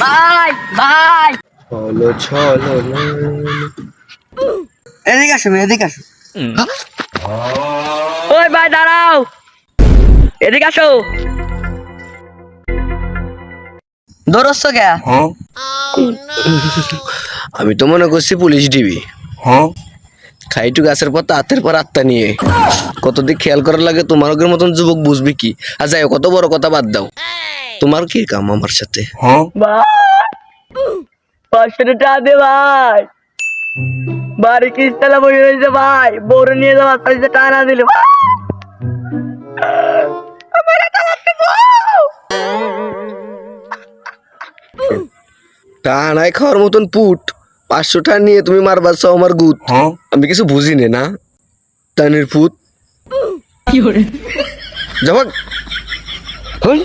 ভাই ভাই চলো চলো এদিকে আসো এদিকে আসো ওই ভাই দাঁড়াও। এদিকে আসো। দৌড়চ্ছ কে? আমি তো মনে করছি পুলিশ ডিবি। খাইটু গাছের পর হাতের পর আত্মা নিয়ে। কতদিক খেয়াল করার লাগে তোমার মতন যুবক বুঝবি কি? আর যাই কত বড় কথা বাদ দাও। তোমার কি কাম আমার সাথে? ভাই পাঁচশো টাকা দে ভাই। বাড়ি কিস্তালা বসে রয়েছে ভাই। বউরে নিয়ে যাওয়া পাঁচশো টাকা না দিলে। বউ। টানায় খাওয়ার মতন পুট। পাঁচশো টাকা নিয়ে তুমি মারবার চাও আমার গুত। আমি কিছু বুঝি নে না? টানের পুত। কি যাবাক হই।